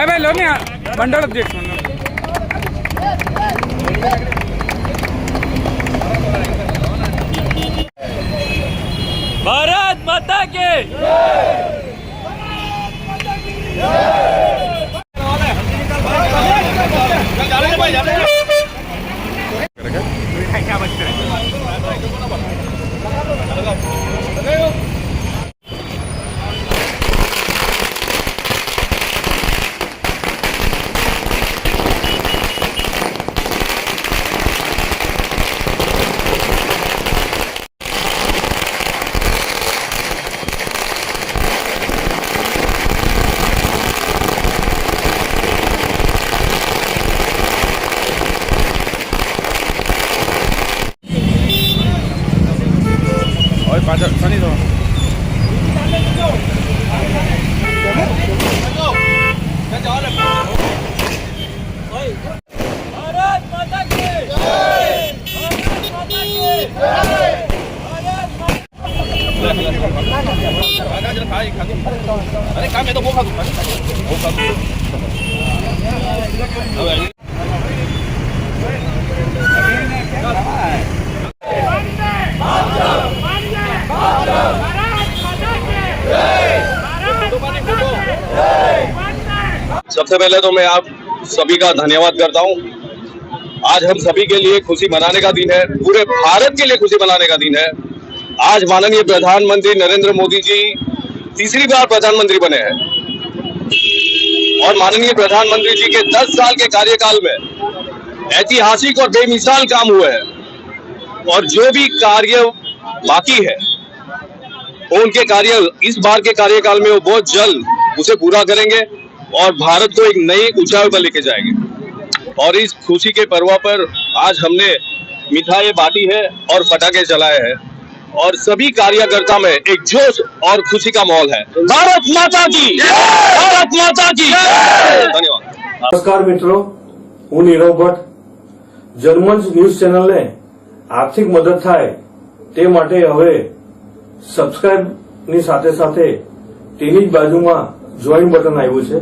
ભાઈ ભાઈ લો ને આ અધ્યક્ષ જ ભારત માતા કે હવે પાછળ ફરી દો ભારત માતા કે ભારત માતા કે અરે કામ એ તો બહુ ખાધું બહુ ખાધું सबसे पहले तो मैं आप सभी का धन्यवाद करता हूँ। आज हम सभी के लिए खुशी मनाने का दिन है, पूरे भारत के लिए खुशी मनाने का दिन है। आज माननीय प्रधानमंत्री नरेंद्र मोदी जी तीसरी बार प्रधानमंत्री बने हैं। और माननीय प्रधानमंत्री जी के 10 साल के कार्यकाल में ऐतिहासिक और बेमिसाल काम हुए हैं। और जो भी कार्य बाकी है उनके कार्य, इस बार के कार्यकाल में वो बहुत जल्द उसे पूरा करेंगे। और भारत को एक नई ऊंचाई पर लेके जाएंगे और इस खुशी के पर्व पर आज हमने मिठाई बांटी है और पटाखे जलाए हैं और सभी कार्यकर्ता में एक जोश और खुशी का माहौल है भारत माता की भारत माता की धन्यवाद નમસ્કાર મિત્રો હું નીરવ ભટ્ટ જર્મન્સ ન્યૂઝ ચેનલને આર્થિક મદદ થાય તે માટે હવે સબસ્ક્રાઇબની સાથે સાથે તેની જ બાજુમાં જોઈન બટન આવ્યું છે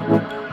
Thank you.